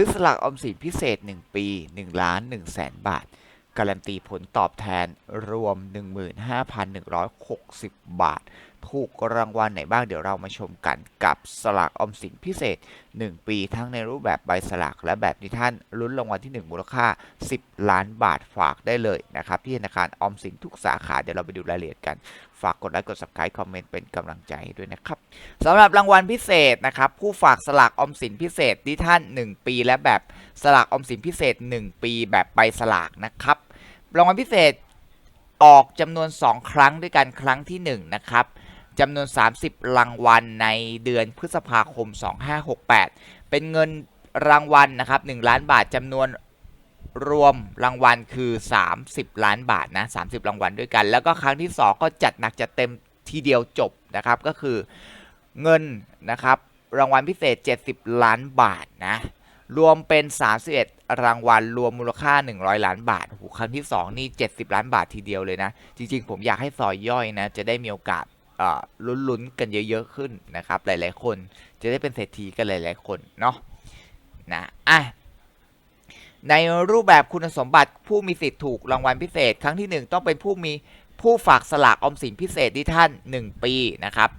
ซื้อสลากออมสินพิเศษ 1 ปี1ล้าน1แสนบาท การันตีผลตอบแทนรวม 15,160 บาทถูกรางวัลไหนบ้างเดี๋ยวเรามาชมกันกับสลากออมสินพิเศษ 1 ปีทั้งในรูปแบบใบสลากและแบบที่ท่านลุ้นรางวัลที่ 1 มูลค่า 10 ล้านบาทฝากได้เลยนะครับที่ธนาคารออมสินทุกสาขาเดี๋ยวเราไปดูรายละเอียดกัน ฝากกดไลค์กด subscribe คอมเมนต์เป็นกำลังใจด้วยนะครับสำหรับรางวัลพิเศษนะครับผู้ฝากสลากออมสินพิเศษที่ท่าน 1 ปี และแบบสลากออมสินพิเศษ 1 ปีแบบใบสลากนะครับรางวัลพิเศษออกจำนวน 2 ครั้งด้วยกันครั้งที่ 1 นะครับ จำนวน 30 รางวัลในเดือนพฤษภาคม 2568 เป็นเงินรางวัลนะครับ 1 ล้านบาทจำนวนรวมรางวัลคือ 30 ล้านบาทนะ 30 รางวัลด้วยกัน แล้วก็ครั้งที่ 2 ก็จัดหนักจัดเต็มทีเดียวจบนะครับ ก็คือเงินนะครับรางวัลพิเศษ 70 ล้านบาทนะ รวมเป็น 31 รางวัล รวมมูลค่า 100 ล้านบาทโอ้โหครั้งที่ 2 นี่ 70 ล้านบาททีเดียวเลยนะ จริง ๆ ผมอยากให้ซอยย่อยนะ จะได้มีโอกาส ลุ้นๆกันเยอะๆขึ้นนะครับ หลายๆคนจะได้เป็นเศรษฐีกันหลาย ๆ คนเนาะนะอะในรูปแบบคุณสมบัติผู้มีสิทธิ์ถูกรางวัลพิเศษ ครั้งที่ 1 ต้องเป็นผู้มีผู้ฝากสลากออมสินพิเศษที่ท่าน 1 ปีนะครับ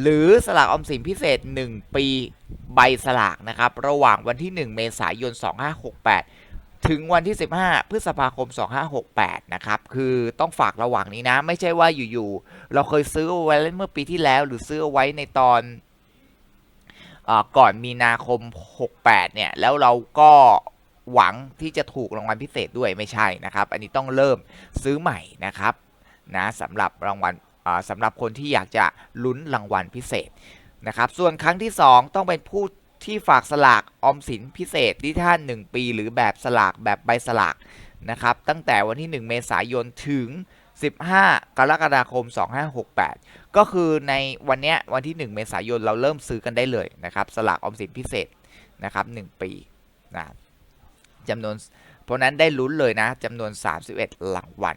หรือสลากออมสินพิเศษ 1 ปีใบสลากนะครับระหว่างวันที่ 1 เมษายน 2568 ถึงวันที่ 15 พฤษภาคม 2568 นะครับ คือต้องฝากระหว่างนี้นะ ไม่ใช่ว่าอยู่ๆ เราเคยซื้อไว้เมื่อปีที่แล้ว หรือซื้อไว้ในตอนอก่อนมีนาคม 68 เนี่ย แล้วเราก็หวังที่จะถูกรางวัลพิเศษด้วยไม่ใช่นะครับ อันนี้ต้องเริ่มซื้อใหม่นะครับนะสำหรับรางวัลสำหรับคนที่อยากจะลุ้นรางวัลพิเศษนะครับ ส่วนครั้งที่ 2 ต้องเป็นผู้ ที่ฝากสลากออมสินพิเศษที่ท่าน1 ปี หรือแบบสลากแบบใบสลากนะครับตั้งแต่วันที่ 1 เมษายนถึง 15 กรกฎาคม 2568 ก็คือในวันเนี้ยวันที่ 1 เมษายนเราเริ่มซื้อกันได้เลยนะครับสลากออมสินพิเศษนะครับ1ปีนะจำนวนเพราะนั้นได้ลุ้นเลยนะจำนวน 31รางวัล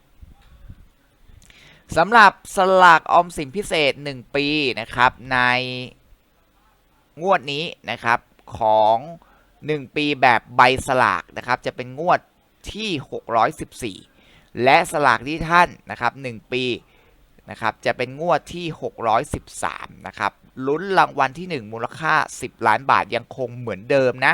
สำหรับสลากออมสินพิเศษ 1 ปีนะครับในงวดนี้นะครับของ 1 ปีแบบใบสลากนะครับจะเป็นงวดที่ 614 และสลากที่ท่านนะครับ1ปีนะครับจะเป็นงวดที่ 613นะครับลุ้นรางวัลที่ 1 มูลค่า 10 ล้านบาทยังคงเหมือนเดิมนะ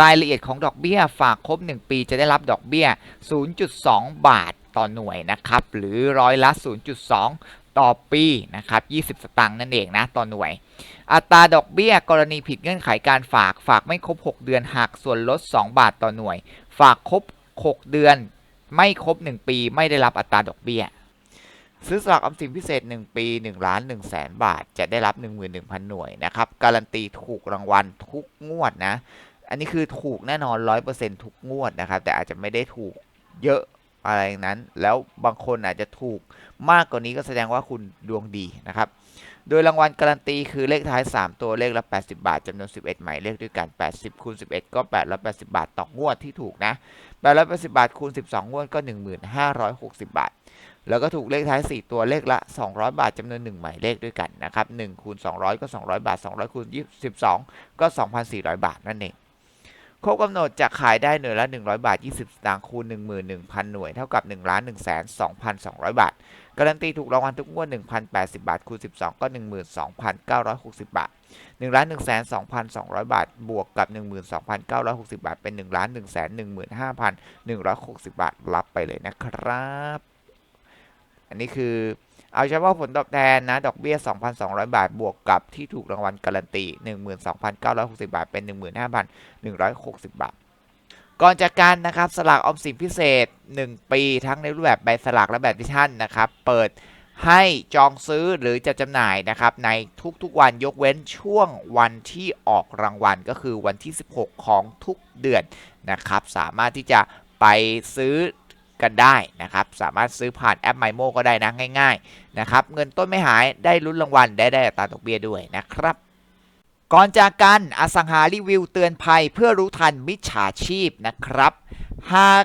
รายละเอียดของดอกเบี้ยฝากครบ 1 ปีจะได้รับดอกเบี้ย 0.2 บาทต่อหน่วยนะครับ หรือร้อยละ 0.2 ต่อปีนะครับ 20 สตางค์นั่นเองนะต่อหน่วย อัตราดอกเบี้ยกรณีผิดเงื่อนไขการฝากฝากไม่ครบ 6 เดือนหักส่วนลด 2 บาทต่อหน่วย ฝากครบ 6 เดือน ไม่ครบ 1 ปีไม่ได้รับอัตราดอกเบี้ย ซื้อสลากออมสินพิเศษ 1 ปี 1 ล้าน1แสนบาท จะได้รับ 11,000 หน่วยนะครับ การันตีถูกรางวัลทุกงวดนะ อันนี้คือถูกแน่นอน100%ทุกงวดนะครับ แต่อาจจะไม่ได้ถูกเยอะอะไรนั้น แล้วบางคนอาจจะถูกมากกว่านี้ก็แสดงว่าคุณดวงดีนะครับ โดยรางวัลการันตีคือเลขท้าย 3 ตัวเลขละ 80 บาทจำนวน 11 หมายเลขด้วยกัน 80คูณ11 ก็ 880 บาทต่องวดที่ถูกนะ880 บาทคูณ 12 งวดก็ 1560 บาท แล้วก็ถูกเลขท้าย 4 ตัวเลขละ 200 บาทจำนวน 1 หมายเลขด้วยกันนะครับ1คูณ200 ก็ 200 บาท 200คูณ12 ก็ 2,400 บาทนั่นเอง ครบกำหนดจะขายได้หน่วยละ 100 บาท 20 สตางค์คูณ 11,000 หน่วย เท่ากับ 1 1 2 2 0 0 บาท การันตีถูกรางวัลทุกงวด 1,080 บาท คูณ 12 ก็ 12,960 บาท 1 1 2 2 0 0 บาท บวกกับ 12,960 บาท เป็น 1 1 1 5 1 6 0 บาท รับไปเลยนะครับ อันนี้คือ เอาเฉพาะผลตอบแทนนะ ดอกเบี้ย 2,200 บาท บวกกับที่ถูกรางวัลการันตี 12,960 บาท เป็น 15,160 บาท ก่อนจากกันนะครับ สลากออมสินพิเศษ 1 ปีทั้งในรูปแบบใบสลากและแบบดิจิทัลนะครับ เปิดให้จองซื้อหรือจะจำหน่ายนะครับในทุกๆวันยกเว้นช่วงวันที่ออกรางวัลก็คือวันที่ 16 ของทุกเดือนนะครับ สามารถที่จะไปซื้อ กันได้นะครับ สามารถซื้อผ่านแอปไมโมก็ได้นะง่ายๆนะครับเงินต้นไม่หายได้ลุ้นรางวัลได้ได้ตาดอกเบี้ยด้วยนะครับ ก่อนจากกันอสังหารีวิวเตือนภัยเพื่อรู้ทันมิจฉาชีพนะครับ หาก